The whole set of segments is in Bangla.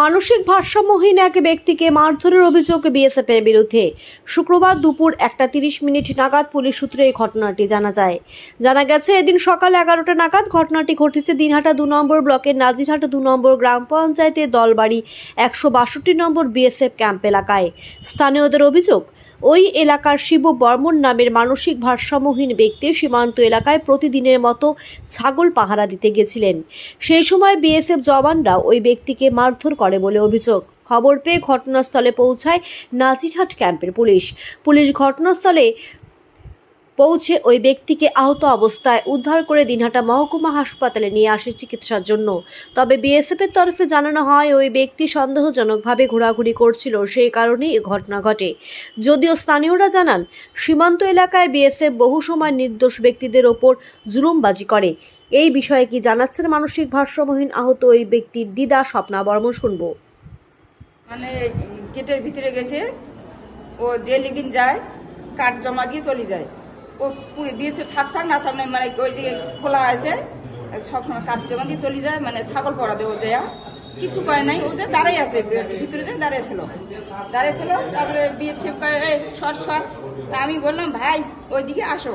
মানসিক ভারসাম্যহীন এক ব্যক্তিকে মারধরের অভিযোগ বিএসএফের বিরুদ্ধে। শুক্রবার দুপুর একটা তিরিশ মিনিট নাগাদ পুলিশ সূত্রে এই ঘটনাটি জানা যায়। জানা গেছে, এদিন সকাল এগারোটা নাগাদ ঘটনাটি ঘটেছে দিনহাটা দু নম্বর ব্লকের নাজিরহাট দু নম্বর গ্রাম পঞ্চায়েতের দলবাড়ি একশো বাষট্টি নম্বর বিএসএফ ক্যাম্প এলাকায়। স্থানীয়দের অভিযোগ ওই এলাকার শিব বর্মন নামের মানসিক ভারসাম্যহীন ব্যক্তি সীমান্ত এলাকায় প্রতিদিনের মতো ছাগল পাহারা দিতে গেছিলেন। সেই সময় বিএসএফ জওয়ানরা ওই ব্যক্তিকে মারধর করে বলে অভিযোগ। খবর পেয়ে ঘটনাস্থলে পৌঁছায় নাজিরহাট ক্যাম্পের পুলিশ। পুলিশ ঘটনাস্থলে পৌঁছে ওই ব্যক্তিকে আহত অবস্থায় উদ্ধার করে দিনহাটা মহকুমা হাসপাতালে নিয়ে আসে চিকিৎসার জন্য। তবে বিএসএফের তরফে জানানো হয়, ওই ব্যক্তি সন্দেহজনকভাবে ঘোরাঘুরি করছিল। সেই কারণেই এ ঘটনা ঘটে। যদিও স্থানীয়রা জানান, সীমান্ত এলাকায় বিএসএফ বহু সময় নির্দোষ ব্যক্তিদের ওপর জুলুমবাজি করে। এই বিষয়ে কি জানাচ্ছেন মানসিক ভারসাম্যহীন আহত ওই ব্যক্তির দিদা স্বপ্না বর্মন শুনব। মানে গেটের ভিতরে গেছে, ও ডেলি দিন যায়, কাঠ জমা দিয়ে চলে যায়। ও পুরো দিয়েছে থাক থাক না থাক না মানে ওই দিকে খোলা আছে সবসময় কাঠ জমা দিয়ে চলে যায় মানে ছাগল পড়া দেয় ও যায় কিছু করে নাই ও যে দাঁড়াই আছে ভিতরে যে দাঁড়িয়ে ছিল। দাঁড়িয়ে ছিল তারপরে বিয়ে ছেপ করে এই সর সর। তা আমি বললাম ভাই ওইদিকে আসো।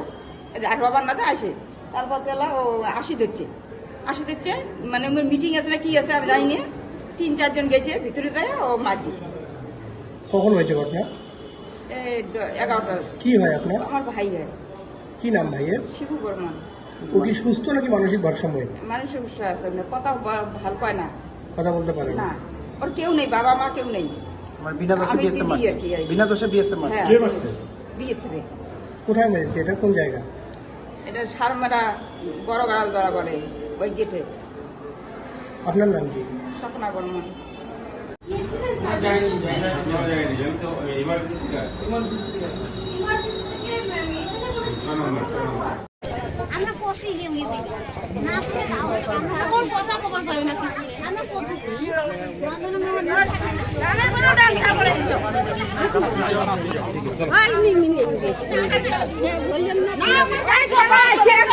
এই যে আর বাবার মাথা আসে। তারপর চালা ও আসি দিচ্ছে আসি দিচ্ছে মানে মিটিং আছে না কি আছে আমি জানি না। তিন চারজন গেছে ভিতরে যায় ও মার দিছে। কখন হয়েছে ঘটনা? এগারোটার কি হয় আপনার? আমার ভাই হয়। কি নাম ভাইয়ের শিবু বর্মন। ও কি সুস্থ নাকি মানসিক ভারসাম্যহীন মানুষের উৎসাহ আছে না কথা ব- ভালো পায় না। কথা বলতে পারে না। না ওর কেউ নেই বাবা মা কেউ নেই। আমার বিনা দোষে আমি বিএসএম দিদি আর কি, এই। বিনা দোষে বিএসএম হ্যাঁ। দিয়েছে রে কোথায় মেরেছে? এটা কোন জায়গা? এটা সারমেরা বড় গাড়াল ধরা পড়ে ওই গেটে। আপনার নাম কি? স্বপ্না বর্মন। আমরা পশি যে উনি না শুনে তাও আমরা কোন কথা কবার পাই না আমরা পশি বন্ধন মোহন না কোনো ডাল খাবড়ে দিও আই নি নি নি বললেন না না। সবাই শেয়ার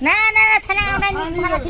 না না থানা আমরা থানা করে